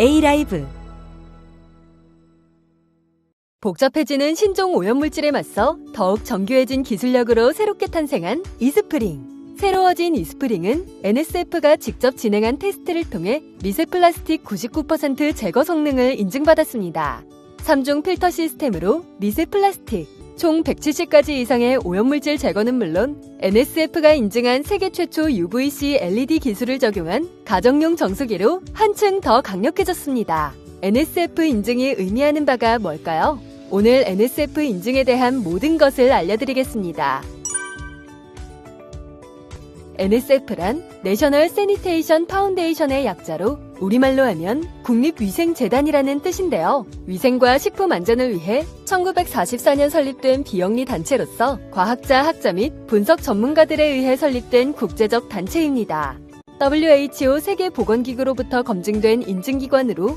A라이브 복잡해지는 신종 오염물질에 맞서 더욱 정교해진 기술력으로 새롭게 탄생한 이스프링. 새로워진 이스프링은 NSF가 직접 진행한 테스트를 통해 미세 플라스틱 99% 제거 성능을 인증받았습니다. 3중 필터 시스템으로 미세 플라스틱, 총 170가지 이상의 오염물질 제거는 물론 NSF가 인증한 세계 최초 UVC LED 기술을 적용한 가정용 정수기로 한층 더 강력해졌습니다. NSF 인증이 의미하는 바가 뭘까요? 오늘 NSF 인증에 대한 모든 것을 알려드리겠습니다. NSF란 내셔널 세니테이션 파운데이션의 약자로 우리말로 하면 국립위생재단이라는 뜻인데요. 위생과 식품 안전을 위해 1944년 설립된 비영리 단체로서 과학자, 학자 및 분석 전문가들에 의해 설립된 국제적 단체입니다. WHO 세계보건기구로부터 검증된 인증기관으로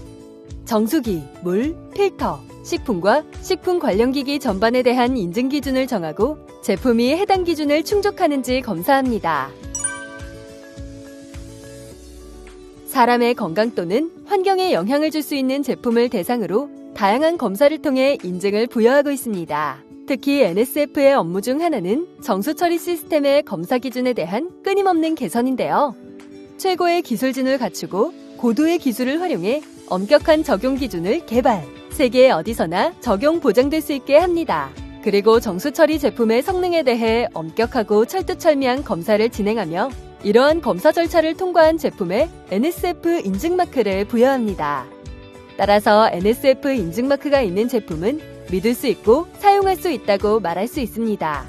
정수기, 물, 필터, 식품과 식품 관련 기기 전반에 대한 인증 기준을 정하고 제품이 해당 기준을 충족하는지 검사합니다. 사람의 건강 또는 환경에 영향을 줄 수 있는 제품을 대상으로 다양한 검사를 통해 인증을 부여하고 있습니다. 특히 NSF의 업무 중 하나는 정수 처리 시스템의 검사 기준에 대한 끊임없는 개선인데요. 최고의 기술 진을 갖추고 고도의 기술을 활용해 엄격한 적용 기준을 개발, 세계 어디서나 적용 보장될 수 있게 합니다. 그리고 정수 처리 제품의 성능에 대해 엄격하고 철두철미한 검사를 진행하며 이러한 검사 절차를 통과한 제품에 NSF 인증 마크를 부여합니다. 따라서 NSF 인증 마크가 있는 제품은 믿을 수 있고 사용할 수 있다고 말할 수 있습니다.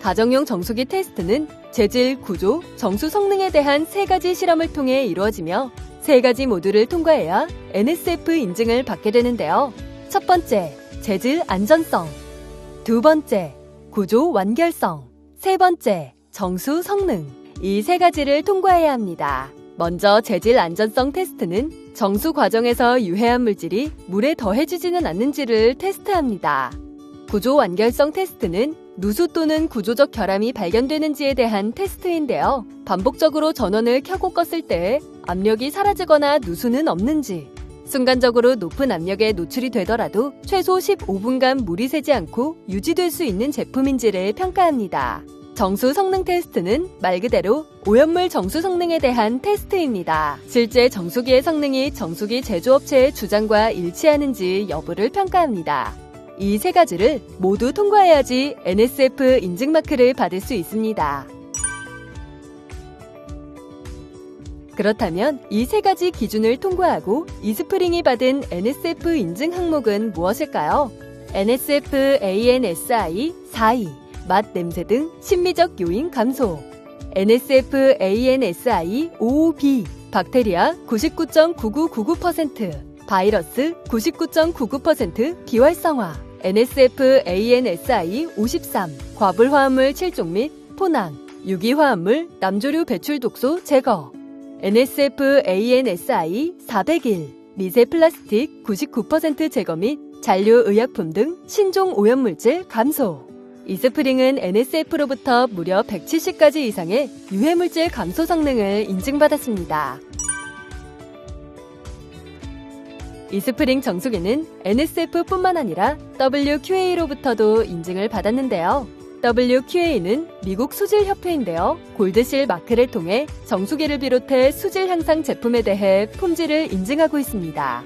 가정용 정수기 테스트는 재질, 구조, 정수 성능에 대한 세 가지 실험을 통해 이루어지며 세 가지 모두를 통과해야 NSF 인증을 받게 되는데요. 첫 번째, 재질 안전성. 두 번째, 구조 완결성. 세 번째, 정수 성능. 이 세 가지를 통과해야 합니다. 먼저 재질 안전성 테스트는 정수 과정에서 유해한 물질이 물에 더해지지는 않는지를 테스트합니다. 구조 완결성 테스트는 누수 또는 구조적 결함이 발견되는지에 대한 테스트인데요. 반복적으로 전원을 켜고 껐을 때 압력이 사라지거나 누수는 없는지, 순간적으로 높은 압력에 노출이 되더라도 최소 15분간 물이 새지 않고 유지될 수 있는 제품인지를 평가합니다. 정수 성능 테스트는 말 그대로 오염물 정수 성능에 대한 테스트입니다. 실제 정수기의 성능이 정수기 제조업체의 주장과 일치하는지 여부를 평가합니다. 이 세 가지를 모두 통과해야지 NSF 인증 마크를 받을 수 있습니다. 그렇다면 이 세 가지 기준을 통과하고 이스프링이 받은 NSF 인증 항목은 무엇일까요? NSF ANSI 4위, 맛, 냄새 등 심미적 요인 감소. NSF ANSI 5B, 박테리아 99.9999%, 바이러스 99.99% 비활성화. NSF ANSI 53, 과불화합물 7종 및 포낭, 유기화합물, 남조류 배출 독소 제거. NSF ANSI 401 미세 플라스틱 99% 제거 및 잔류 의약품 등 신종 오염물질 감소. 이스프링은 NSF로부터 무려 170가지 이상의 유해물질 감소 성능을 인증받았습니다. 이스프링 정수기는 NSF뿐만 아니라 WQA로부터도 인증을 받았는데요. WQA는 미국 수질협회인데요. 골드실 마크를 통해 정수기를 비롯해 수질 향상 제품에 대해 품질을 인증하고 있습니다.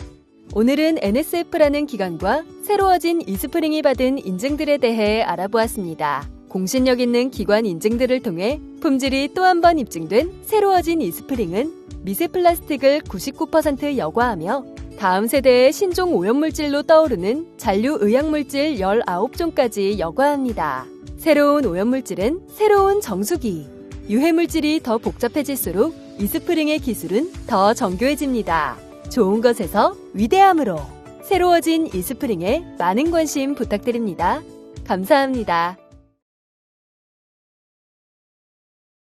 오늘은 NSF라는 기관과 새로워진 이스프링이 받은 인증들에 대해 알아보았습니다. 공신력 있는 기관 인증들을 통해 품질이 또 한 번 입증된 새로워진 이스프링은 미세 플라스틱을 99% 여과하며 다음 세대의 신종 오염물질로 떠오르는 잔류 의약물질 19종까지 여과합니다. 새로운 오염물질은 새로운 정수기. 유해물질이 더 복잡해질수록 이스프링의 기술은 더 정교해집니다. 좋은 것에서 위대함으로 새로워진 이스프링에 많은 관심 부탁드립니다. 감사합니다.